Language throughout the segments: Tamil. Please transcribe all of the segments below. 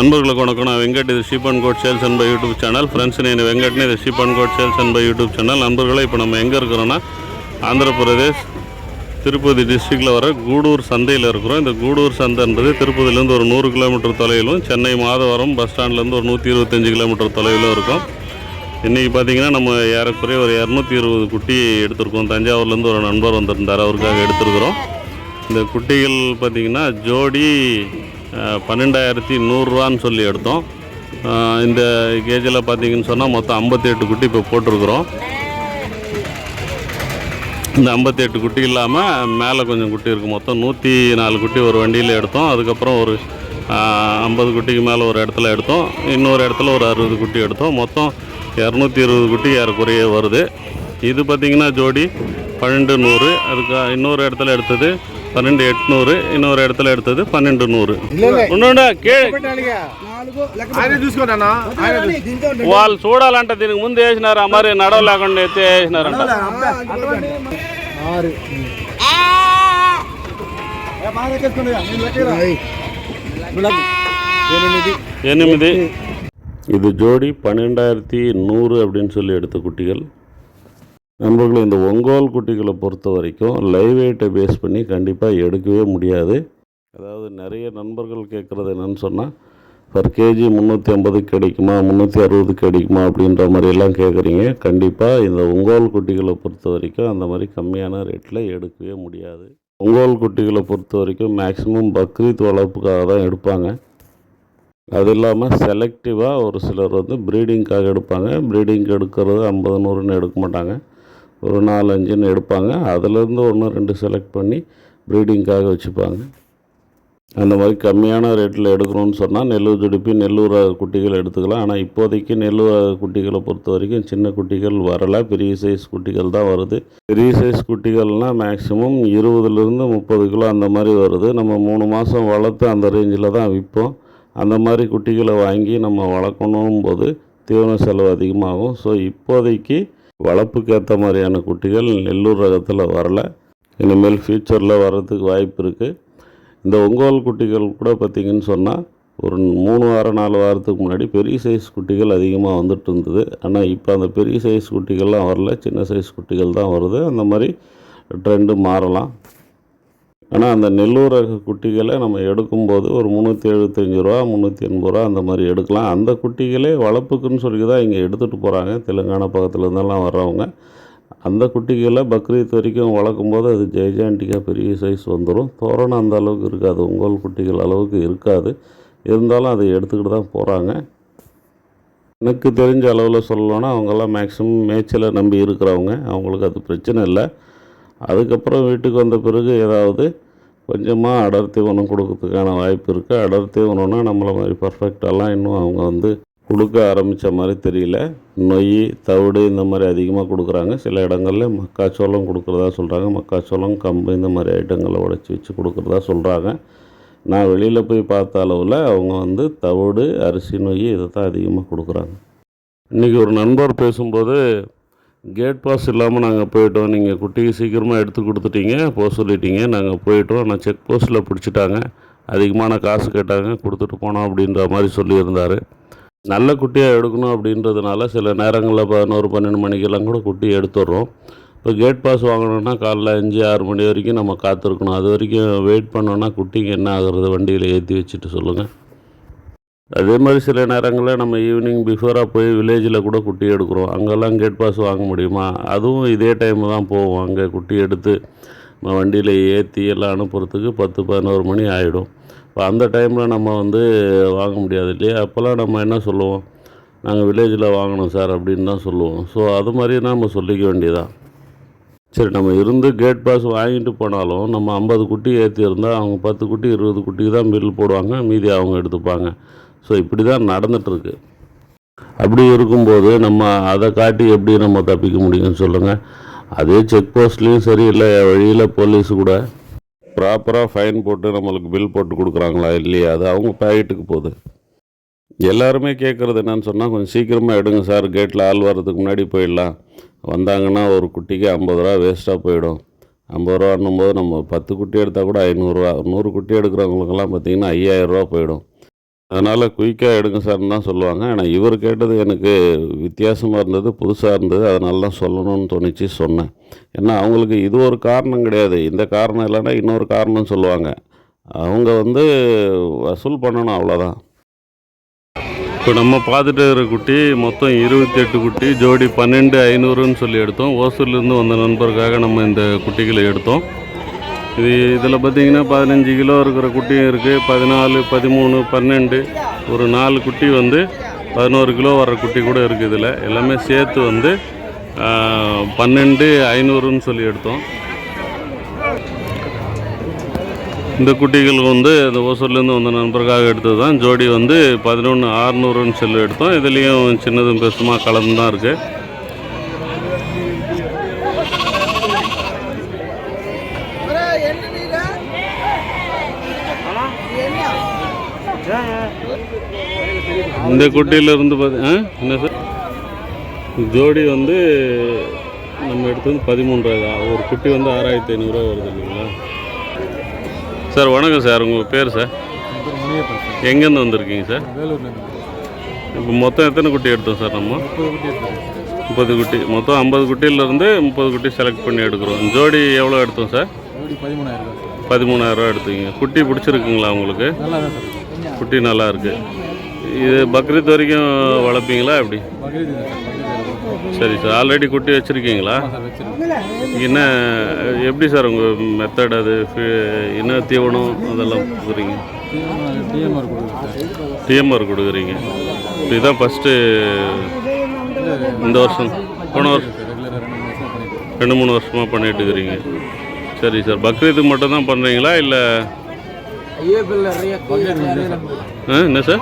நண்பர்களுக்கு வணக்கம். நான் வெங்கட் இது sheep and goat sales and by YouTube channel. Friends நான் வெங்கட்னு இது sheep and goat sales and by YouTube channel. நண்பர்களே இப்போ நம்ம எங்கே இருக்கிறோன்னா ஆந்திரப்பிரதேஷ் திருப்பதி டிஸ்ட்ரிக்டில் வர கூடூர் சந்தையில் இருக்கிறோம். இந்த கூடூர் சந்தை என்பது திருப்பதியிலேருந்து ஒரு நூறு கிலோமீட்டர் தொலைவிலும் சென்னை மாதவரம் பஸ் ஸ்டாண்ட்லேருந்து ஒரு நூற்றி இருபத்தஞ்சி கிலோமீட்டர் தொலைவிலும் இருக்கும். இன்றைக்கி பார்த்தீங்கன்னா நம்ம ஏறக்குறைய ஒரு இரநூத்தி இருபது குட்டி எடுத்திருக்கோம். தஞ்சாவூர்லேருந்து ஒரு நண்பர் வந்திருந்தார் அவருக்காக எடுத்திருக்கிறோம். இந்த குட்டிகள் பார்த்திங்கன்னா ஜோடி பன்னெண்டாயிரத்தி நூறுரூவான்னு சொல்லி எடுத்தோம். இந்த கேஜில் பார்த்தீங்கன்னு சொன்னால் மொத்தம் ஐம்பத்தி எட்டு குட்டி இப்போ போட்டிருக்கிறோம். இந்த ஐம்பத்தி எட்டு குட்டி இல்லாமல் மேலே கொஞ்சம் குட்டி இருக்குது. மொத்தம் நூற்றி நாலு குட்டி ஒரு வண்டியில் எடுத்தோம். அதுக்கப்புறம் ஒரு ஐம்பது குட்டிக்கு மேலே ஒரு இடத்துல எடுத்தோம். இன்னொரு இடத்துல ஒரு அறுபது குட்டி எடுத்தோம். மொத்தம் இரநூத்தி இருபது குட்டி ஏறக்குறைய வருது. இது பார்த்திங்கன்னா ஜோடி பன்னெண்டு நூறு. அதுக்கு இன்னொரு இடத்துல எடுத்தது பன்னெண்டு எட்நூறு இன்னொரு இடத்துல எடுத்தது பன்னெண்டு நூறு ఉండు కే ఆయన చూసుకోనా వాళ్ళు చూడాలంటే దీనికి ముందు వేసినారా మరి నడవలేకుండా ఎత్తి వేసినారంట ఆరు ఎనిమిది ఎనిమిది இது ஜோடி பன்னெண்டாயிரத்தி நூறு அப்படின்னு சொல்லி எடுத்த குட்டிகள் நண்பர்களே இந்த ஒங்கோல் குட்டிகளை பொறுத்த வரைக்கும் லைவ் வெயிட்டை பேஸ் பண்ணி கண்டிப்பாக எடுக்கவே முடியாது. அதாவது நிறைய நண்பர்கள் கேட்குறது என்னென்னு சொன்னால் பர் கேஜி முந்நூற்றி ஐம்பதுக்கு கிடைக்குமா? முந்நூற்றி அறுபதுக்கு கிடைக்குமா? அப்படின்ற மாதிரி எல்லாம் கேட்குறீங்க. கண்டிப்பாக இந்த ஒங்கோல் குட்டிகளை பொறுத்த வரைக்கும் அந்த மாதிரி கம்மியான ரேட்டில் எடுக்கவே முடியாது. ஒங்கோல் குட்டிகளை பொறுத்த வரைக்கும் மேக்ஸிமம் பக்ரீத் வளர்ப்புக்காக தான் எடுப்பாங்க. அது இல்லாமல் செலக்டிவாக ஒரு சிலர் வந்து ப்ரீடிங்க்காக எடுப்பாங்க. ப்ரீடிங்க்கு எடுக்கிறது ஐம்பது நூறுன்னு எடுக்க மாட்டாங்க. ஒரு நாலு அஞ்சுன்னு எடுப்பாங்க. அதுலேருந்து ஒன்று ரெண்டு செலக்ட் பண்ணி ப்ரீடிங்க்காக வச்சுப்பாங்க. அந்த மாதிரி கம்மியான ரேட்டில் எடுக்கணும்னு சொன்னால் நெல்லூர் துடுப்பி நெல்லூர் குட்டிகள் எடுத்துக்கலாம். ஆனால் இப்போதைக்கு நெல்லூர் குட்டிகளை பொறுத்த வரைக்கும் சின்ன குட்டிகள் வரலை. பெரிய சைஸ் குட்டிகள் தான் வருது. பெரிய சைஸ் குட்டிகள்னால் மேக்ஸிமம் இருபதுலேருந்து முப்பது கிலோ அந்த மாதிரி வருது. நம்ம மூணு மாதம் வளர்த்து அந்த ரேஞ்சில் தான் விற்போம் அந்த மாதிரி குட்டிகளை வாங்கி நம்ம வளர்க்கணும் போது தீவன செலவு அதிகமாகும். ஸோ இப்போதைக்கு வளர்ப்புக்கு ஏற்ற மாதிரியான குட்டிகள் நெல்லூர் ரகத்தில் வரல. இனிமேல் ஃப்யூச்சரில் வர்றதுக்கு வாய்ப்பு இருக்குது இந்த ஒங்கோல் குட்டிகள் கூட பார்த்திங்கன்னு சொன்னால் ஒரு மூணு வாரம் நாலு வாரத்துக்கு முன்னாடி பெரிய சைஸ் குட்டிகள் அதிகமாக வந்துட்டு இருந்தது. ஆனால் இப்போ அந்த பெரிய சைஸ் குட்டிகள்லாம் வரல. சின்ன சைஸ் குட்டிகள் தான் வருது. அந்த மாதிரி ட்ரெண்டு மாறலாம். ஆனால் அந்த நெல்லூர் ரக குட்டிகளை நம்ம எடுக்கும்போது ஒரு முந்நூற்றி எழுபத்தஞ்சி ரூபா முந்நூற்றி எண்பது ரூபா அந்த மாதிரி எடுக்கலாம். அந்த குட்டிகளே வளர்ப்புக்குன்னு சொல்லி தான் இங்கே எடுத்துகிட்டு போகிறாங்க தெலுங்கானா பக்கத்தில் இருந்தெல்லாம் வர்றவங்க. அந்த குட்டிகளை பக்ரீத் வரைக்கும் வளர்க்கும்போது அது ஜெய்ஜாண்டிக்காக பெரிய சைஸ் வந்துடும் தோரணம் அந்த அளவுக்கு இருக்காது. உங்கள் குட்டிகள் அளவுக்கு இருக்காது. இருந்தாலும் அதை எடுத்துக்கிட்டு தான் போகிறாங்க எனக்கு தெரிஞ்ச அளவில் சொல்லணும்னா அவங்கெல்லாம் மேக்ஸிமம் மேய்ச்சலை நம்பி இருக்கிறவங்க. அவங்களுக்கு அது பிரச்சனை இல்லை. அதுக்கப்புறம் வீட்டுக்கு வந்த பிறகு ஏதாவது கொஞ்சமாக அடர்த்தி உணவு கொடுக்கறதுக்கான வாய்ப்பு இருக்குது அடர்த்தி உணவுனா நம்மளை மாதிரி பர்ஃபெக்டாலாம் இன்னும் அவங்க வந்து கொடுக்க ஆரம்பித்த மாதிரி தெரியல. நொய் தவிடு இந்த மாதிரி அதிகமாக கொடுக்குறாங்க. சில இடங்களில் மக்காச்சோளம் கொடுக்குறதா சொல்கிறாங்க மக்காச்சோளம் கம்பு இந்த மாதிரி ஐட்டங்களை உடச்சி வச்சு கொடுக்குறதா சொல்கிறாங்க நான் வெளியில் போய் பார்த்த அளவில் அவங்க வந்து தவிடு அரிசி நொய் இதை தான் அதிகமாக கொடுக்குறாங்க. இன்றைக்கி ஒரு நண்பர் பேசும்போது கேட் பாஸ் இல்லாமல் நாங்கள் போயிட்டோம். நீங்கள் குட்டிக்கு சீக்கிரமாக எடுத்து கொடுத்துட்டீங்க. போக சொல்லிட்டீங்க. நாங்கள் போயிட்டோம். ஆனால் செக் போஸ்ட்டில் பிடிச்சிட்டாங்க. அதிகமான காசு கேட்டாங்க. கொடுத்துட்டு போனோம் அப்படின்ற மாதிரி சொல்லியிருந்தார். நல்ல குட்டியாக எடுக்கணும் அப்படின்றதுனால சில நேரங்களில் பதினோரு பன்னெண்டு மணிக்கெல்லாம் கூட குட்டி எடுத்துடுறோம். இப்போ கேட் பாஸ் வாங்கணுன்னா காலைல அஞ்சு ஆறு மணி வரைக்கும் நம்ம காத்திருக்கணும். அது வரைக்கும் வெயிட் பண்ணோன்னா குட்டிங்க என்ன ஆகுறது? வண்டியில் ஏற்றி வச்சுட்டு சொல்லுங்கள் அதே மாதிரி சில நேரங்களில் நம்ம ஈவினிங் பிஃபோராக போய் வில்லேஜில் கூட குட்டி எடுக்கிறோம். அங்கெல்லாம் கேட் பாஸ் வாங்க முடியுமா? அதுவும் இதே டைம் தான் போவோம். அங்கே குட்டி எடுத்து நம்ம வண்டியில் ஏற்றி எல்லாம் அனுப்புகிறதுக்கு பத்து பதினோரு மணி ஆகிடும் இப்போ அந்த டைமில் நம்ம வந்து வாங்க முடியாது இல்லையா? அப்போல்லாம் நம்ம என்ன சொல்லுவோம்? நாங்கள் வில்லேஜில் வாங்கணும் சார் அப்படின்னு தான் சொல்லுவோம். ஸோ அது மாதிரி நம்ம சொல்லிக்க வேண்டியதான் சரி நம்ம இருந்து கேட் பாஸ் வாங்கிட்டு போனாலும் நம்ம ஐம்பது குட்டி ஏற்றி இருந்தால் அவங்க பத்து குட்டி இருபது குட்டிக்கு தான் பில் போடுவாங்க. மீதி அவங்க எடுத்துப்பாங்க. ஸோ இப்படி தான் நடந்துகிட்ருக்கு அப்படி இருக்கும்போது நம்ம அதை காட்டி எப்படி நம்ம தப்பிக்க முடியும்னு சொல்லுங்கள் அதே செக் போஸ்ட்லேயும் சரி இல்லை வழியில் போலீஸ் கூட ப்ராப்பராக ஃபைன் போட்டு நம்மளுக்கு பில் போட்டு கொடுக்குறாங்களா இல்லையா? அது அவங்க பேக்கெட்டுக்கு போகுது. எல்லாருமே கேட்குறது என்னன்னு சொன்னால் கொஞ்சம் சீக்கிரமாக எடுங்க சார் கேட்டில் ஆள் வர்றதுக்கு முன்னாடி போயிடலாம். வந்தாங்கன்னா ஒரு குட்டிக்கு ஐம்பது ரூபா வேஸ்ட்டாக போயிடும். ஐம்பது ரூபான்னும் போது நம்ம பத்து குட்டி எடுத்தால் கூட ஐநூறுரூவா நூறு குட்டி எடுக்கிறவங்களுக்கெல்லாம் பார்த்திங்கன்னா ஐயாயிரரூவா போயிடும். அதனால் குயிக்காக எடுங்க சார்னு தான் சொல்லுவாங்க. ஆனால் இவர் கேட்டது எனக்கு வித்தியாசமாக இருந்தது புதுசாக இருந்தது. அதனால தான் சொல்லணும்னு தோணிச்சு சொன்னேன். ஏன்னா அவங்களுக்கு இது ஒரு காரணம் கிடையாது. இந்த காரணம் இல்லைன்னா இன்னொரு காரணம் சொல்லுவாங்க. அவங்க வந்து வசூல் பண்ணணும் அவ்வளோதான் இப்போ நம்ம பார்த்துட்டு இருக்கிற குட்டி மொத்தம் இருபத்தி எட்டு குட்டி ஜோடி பன்னெண்டு ஐநூறுன்னு சொல்லி எடுத்தோம். ஓசூர்லேருந்து வந்த நண்பருக்காக நம்ம இந்த குட்டிகளை எடுத்தோம். இது இதில் பார்த்தீங்கன்னா பதினஞ்சு கிலோ இருக்கிற குட்டியும் இருக்குது. பதினாலு பதிமூணு பன்னெண்டு. ஒரு நாலு குட்டி வந்து பதினோரு கிலோ வர்ற குட்டி கூட இருக்குது இதில். எல்லாமே சேர்த்து வந்து பன்னெண்டு ஐநூறுன்னு சொல்லி எடுத்தோம். இந்த குட்டிகள் வந்து இந்த ஓசூர்லேருந்து வந்த நண்பருக்காக எடுத்தது தான். ஜோடி வந்து பதினொன்று ஆறுநூறுன்னு சொல்லி எடுத்தோம். இதுலேயும் சின்னதும் பெருசுமா கலந்து தான் இருக்குது இந்த குட்டியிலிருந்து பார்த்து ஆ? என்ன சார்? ஜோடி வந்து நம்ம எடுத்தது பதிமூன்றாயிரா ஒரு குட்டி வந்து ஆறாயிரத்தி ஐநூறுரூவா வருது இல்லைங்களா? சார் வணக்கம் சார். உங்கள் பேர் சார்? எங்கேருந்து வந்திருக்கீங்க சார்? வேலூர்லேருந்து இப்போ மொத்தம் எத்தனை குட்டி எடுத்தோம் சார் நம்ம? முப்பது குட்டி. மொத்தம் ஐம்பது குட்டியிலேருந்து முப்பது குட்டி செலக்ட் பண்ணி எடுக்கிறோம். ஜோடி எவ்வளோ எடுத்தோம் சார்? ஜோடி பதிமூணாயிரம் ரூபாய். சார் பதிமூணாயிரரூவா எடுத்தீங்க. குட்டி பிடிச்சிருக்குங்களா உங்களுக்கு? குட்டி நல்லா இருக்கு. இது பக்ரீத் வரைக்கும் வளர்ப்பீங்களா எப்படி? சார். சரி ஆல்ரெடி குட்டி வச்சுருக்கீங்களா? என்ன எப்படி சார் உங்கள் மெத்தட் அது? என்ன தீவனம் அதெல்லாம் கொடுக்குறீங்க? டிஎம்ஆர் கொடுக்குறீங்க. இதுதான் ஃபஸ்ட்டு இந்த வருஷம். போன வருஷம். ரெண்டு மூணு வருஷமாக பண்ணிட்டு இருக்கிறீங்க. சரி சார் பக்ரீத்துக்கு மட்டும் தான் பண்ணுறீங்களா இல்லை என்ன சார்?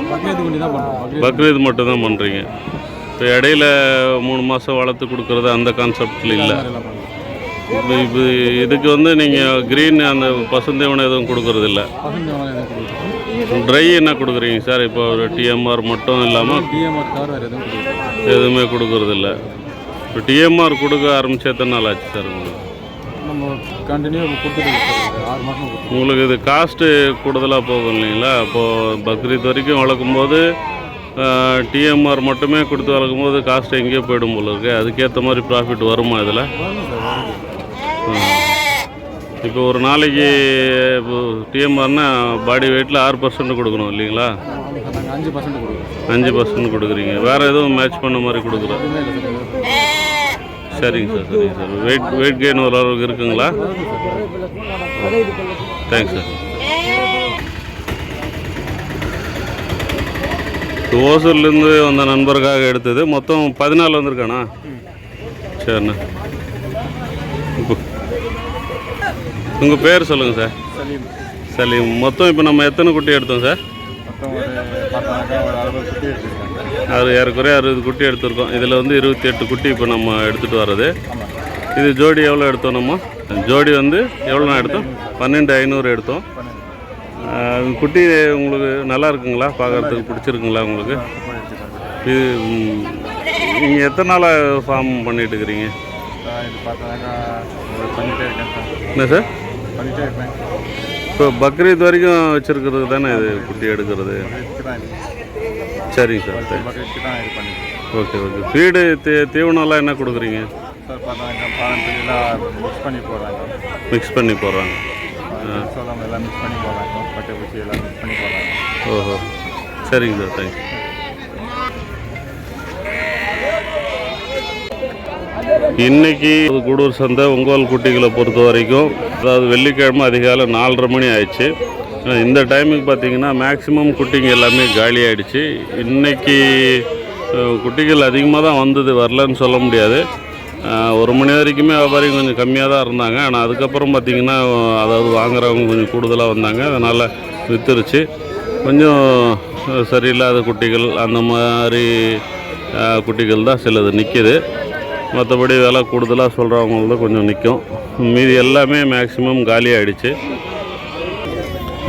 பக்ரீத் மட்டும் தான் பண்ணுறீங்க இப்போ இடையில மூணு மாதம் வளர்த்து கொடுக்குறது அந்த கான்செப்டில் இல்லை. இப்போ இப்போ இதுக்கு வந்து நீங்கள் க்ரீன் அந்த பசுந்தேவனை எதுவும் கொடுக்குறதில்ல. ட்ரை என்ன கொடுக்குறீங்க சார்? இப்போ ஒரு டிஎம்ஆர் மட்டும் இல்லாமல் எதுவுமே கொடுக்குறதில்ல. இப்போ டிஎம்ஆர் கொடுக்க ஆரம்பிச்சு நாள் ஆச்சு சார் உங்களுக்கு? நம்ம கண்டினியூ கொடுத்துட்டு ஆறு மாதம் உங்களுக்கு இது காஸ்ட்டு கூடுதலாக போகும் இல்லைங்களா அப்போது பக்ரீத் வரைக்கும் வளர்க்கும்போது டிஎம்ஆர் மட்டுமே கொடுத்து வளர்க்கும்போது காஸ்ட் எங்கேயோ போயிடும் போல இருக்கு. அதுக்கேற்ற மாதிரி ப்ராஃபிட் வருமா இதில்? இப்போ ஒரு நாளைக்கு டிஎம்ஆர்னா பாடி வெயிட்டில் ஆறு பர்சன்ட் கொடுக்கணும் இல்லைங்களா? அஞ்சு பர்சன்ட் கொடுக்குறோம். அஞ்சு பர்சன்ட் கொடுக்குறீங்க. வேறு எதுவும் மேட்ச் பண்ண மாதிரி கொடுக்குறோம் சரிங்க சார் சரிங்க சார். வெயிட் வெயிட் கெயின் ஓரளவுக்கு இருக்குங்களா? Thanks sir. ஓசூர்லேருந்து வந்த நண்பருக்காக எடுத்தது. மொத்தம் பதினாலு வந்திருக்கானா? சரிண்ணா. உங்கள் பேர் சொல்லுங்கள் சார். சலீம். மொத்தம் இப்போ நம்ம எத்தனை குட்டி எடுத்தோம் சார்? அது ஏறக்குறைய அறுபது குட்டி எடுத்திருக்கோம். இதில் வந்து இருபத்தி எட்டு குட்டி இப்போ நம்ம எடுத்துகிட்டு வர்றது. இது ஜோடி எவ்வளோ எடுத்தோம் நம்ம? ஜோடி வந்து எவ்வளோண்ணா எடுத்தோம்? பன்னெண்டு ஐநூறு எடுத்தோம். குட்டி உங்களுக்கு நல்லா இருக்குங்களா? பார்க்கறதுக்கு பிடிச்சிருக்குங்களா உங்களுக்கு? இது நீங்கள் எத்தனை நாளாக ஃபார்ம் பண்ணிட்டு இருக்கிறீங்க? என்ன சார்? இப்போ பக்ரீத் வரைக்கும் வச்சுருக்கிறது தானே இது குட்டி எடுக்கிறது? சரிங்க சார் சரி. பக்ரீத்துக்கு தான் இது பண்ணிட்டு ஓகே ஓகே. ஃபீடு தீ தீவனம்லாம் என்ன கொடுக்குறீங்க? சார் பாரம்பரியெல்லாம் மிக்ஸ் பண்ணி போடுறாங்க. மிக்ஸ் பண்ணி போடுறாங்க. சோளம் எல்லாம் மிக்ஸ் பண்ணி போடுறாங்க. பட்டை பூச்சி எல்லாம் மிக்ஸ் பண்ணி போடுறாங்க. ஓஹோ. சரிங்க சார் தேங்க்ஸ் இன்னைக்கு கூடூர் சந்தை ஒங்கோல் குட்டிகளை பொறுத்த வரைக்கும் அதாவது வெள்ளிக்கிழமை அதிகாலை நாலரை மணி ஆயிடுச்சு. இந்த டைமுக்கு பார்த்தீங்கன்னா மேக்ஸிமம் குட்டிங்க எல்லாமே காலி ஆகிடுச்சு இன்றைக்கி குட்டிகள் அதிகமாக தான் வந்தது வரலன்னு சொல்ல முடியாது. ஒரு மணி வரைக்குமே வியாபாரிங்க கொஞ்சம் கம்மியாக தான் இருந்தாங்க. ஆனால் அதுக்கப்புறம் பார்த்திங்கன்னா அதாவது வாங்குறவங்க கொஞ்சம் கூடுதலாக வந்தாங்க. அதனால் வித்துருச்சு. கொஞ்சம் சரியில்லாத குட்டிகள் அந்த மாதிரி குட்டிகள் தான் சிலது நிற்கிது மற்றபடி விலை கூடுதலாக சொல்கிறவங்களுக்கு கொஞ்சம் நிற்கும் மீதி எல்லாமே மேக்ஸிமம் காலி ஆகிடுச்சு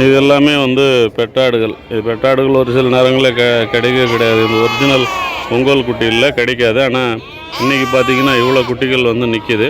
இது எல்லாமே வந்து பெட்டாடுகள். இது பெட்டாடுகள் ஒரு சில நேரங்களில் க கிடைக்கவே கிடையாது. இந்த ஒரிஜினல் பொங்கல் குட்டியில் கிடைக்காது. ஆனால் இன்றைக்கி பார்த்தீங்கன்னா இவ்வளோ குட்டிகள் வந்து நிற்கிது